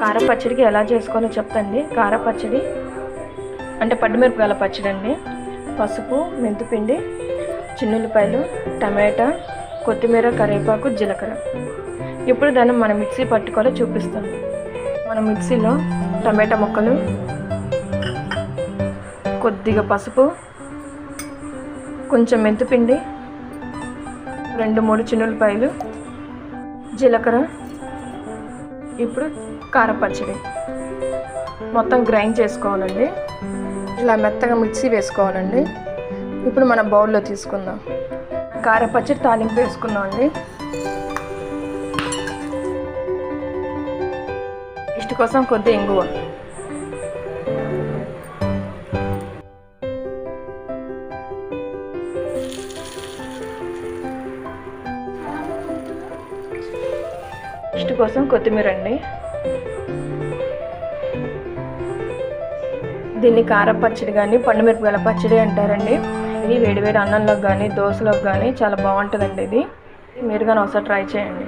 కారపచ్చడికి ఎలా చేసుకోవాలో చెప్తండి. కార పచ్చడి అంటే పడ్డుమిరపకాయల పచ్చడి అండి పసుపు మెంతిపిండి చిన్నుల్లిపాయలు టమాటా కొత్తిమీర కరివేపాకు జీలకర్ర. ఇప్పుడు దాన్ని మనం మిక్సీ పట్టుకోవాలో చూపిస్తాను మన మిక్సీలో టమాటా ముక్కలు కొద్దిగా పసుపు కొంచెం మెంతిపిండి రెండు మూడు చిన్నులపాయలు జీలకర్ర ఇప్పుడు కారపచ్చడి మొత్తం గ్రైండ్ చేసుకోవాలండి. ఇలా మెత్తగా మిక్సీ వేసుకోవాలండి. ఇప్పుడు మనం బౌల్లో తీసుకుందాం. కారపచ్చడి తాలింపు వేసుకుందాం అండి. ఇష్ట కోసం కొద్దిగా ఇంగువ. ఇష్ట కోసం కొత్తిమీర అండి దీన్ని కారపచ్చడి కానీ పండుమిరపకాయల పచ్చడి అంటారండి. ఇది వేడివేడి అన్నంలోకి కానీ దోశలోకి కానీ చాలా బాగుంటుందండి ఇది. మీరు కానీ ఒకసారి ట్రై చేయండి.